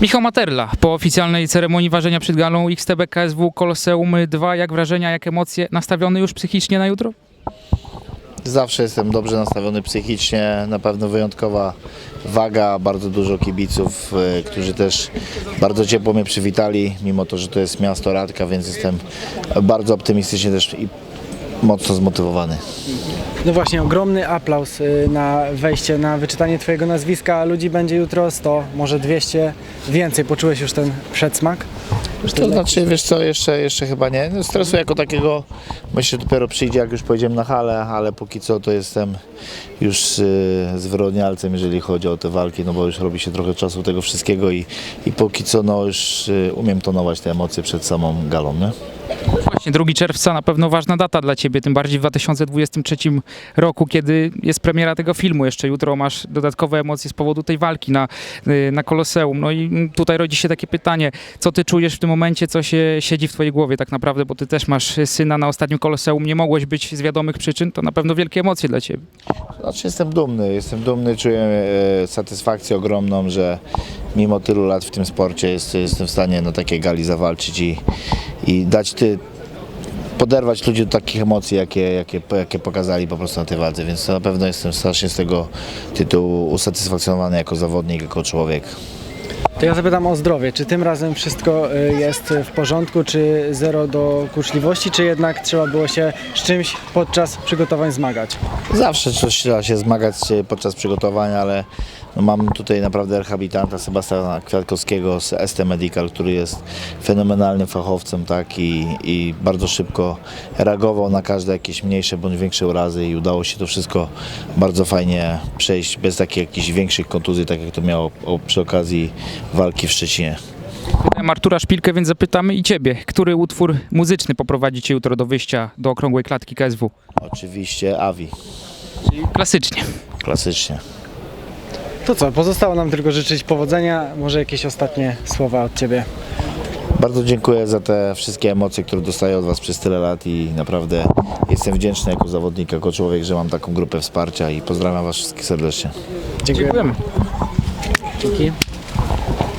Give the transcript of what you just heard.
Michał Materla, po oficjalnej ceremonii ważenia przed galą XTB KSW Koloseum 2, jak wrażenia, jak emocje, nastawiony już psychicznie na jutro? Zawsze jestem dobrze nastawiony psychicznie, na pewno wyjątkowa waga, bardzo dużo kibiców, y, którzy też bardzo ciepło mnie przywitali, mimo to, że to jest miasto Radka, więc jestem bardzo optymistycznie też i mocno zmotywowany. No właśnie, ogromny aplauz y, na wejście, na wyczytanie Twojego nazwiska. Ludzi będzie jutro 100, może 200 więcej. Poczułeś już ten przedsmak? To znaczy, wiesz co, jeszcze, jeszcze chyba nie. No, stresu jako takiego myślę dopiero przyjdzie, jak już pojedziemy na halę, ale póki co to jestem już y, zwyrodnialcem, jeżeli chodzi o te walki, no bo już robi się trochę czasu tego wszystkiego i, i póki co no już y, umiem tonować te emocje przed samą galą, nie? Właśnie 2 czerwca na pewno ważna data dla Ciebie, tym bardziej w 2023 roku, kiedy jest premiera tego filmu. Jeszcze jutro masz dodatkowe emocje z powodu tej walki na, y, na Koloseum. No i tutaj rodzi się takie pytanie, co Ty czujesz w tym momencie, co się siedzi w Twojej głowie tak naprawdę, bo Ty też masz syna na ostatnim Koloseum, nie mogłeś być z wiadomych przyczyn, to na pewno wielkie emocje dla Ciebie. Znaczy jestem dumny, jestem dumny, czuję e, satysfakcję ogromną, że mimo tylu lat w tym sporcie jest, jestem w stanie na takiej gali zawalczyć i, i dać ty, poderwać ludzi do takich emocji, jakie, jakie, jakie pokazali po prostu na tej walce, więc na pewno jestem strasznie z tego tytułu usatysfakcjonowany jako zawodnik, jako człowiek. To ja zapytam o zdrowie. Czy tym razem wszystko y, jest w porządku, czy zero do kurczliwości, czy jednak trzeba było się z czymś podczas przygotowań zmagać? Zawsze trzeba się zmagać e, podczas przygotowania, ale no mam tutaj naprawdę rehabilitanta Sebastiana Kwiatkowskiego z ST Medical, który jest fenomenalnym fachowcem tak, i, i bardzo szybko reagował na każde jakieś mniejsze bądź większe urazy i udało się to wszystko bardzo fajnie przejść bez takich jakichś większych kontuzji, tak jak to miało przy okazji walki w Szczecinie. Pytałem Artura Szpilkę, więc zapytamy i Ciebie. Który utwór muzyczny poprowadzi Cię jutro do wyjścia do okrągłej klatki KSW? Oczywiście Avi, Czyli klasycznie. klasycznie. To co, pozostało nam tylko życzyć powodzenia. Może jakieś ostatnie słowa od Ciebie. Bardzo dziękuję za te wszystkie emocje, które dostaję od Was przez tyle lat i naprawdę jestem wdzięczny jako zawodnik, jako człowiek, że mam taką grupę wsparcia i pozdrawiam Was wszystkich serdecznie. Dziękuję. Dziękujemy. Dzięki.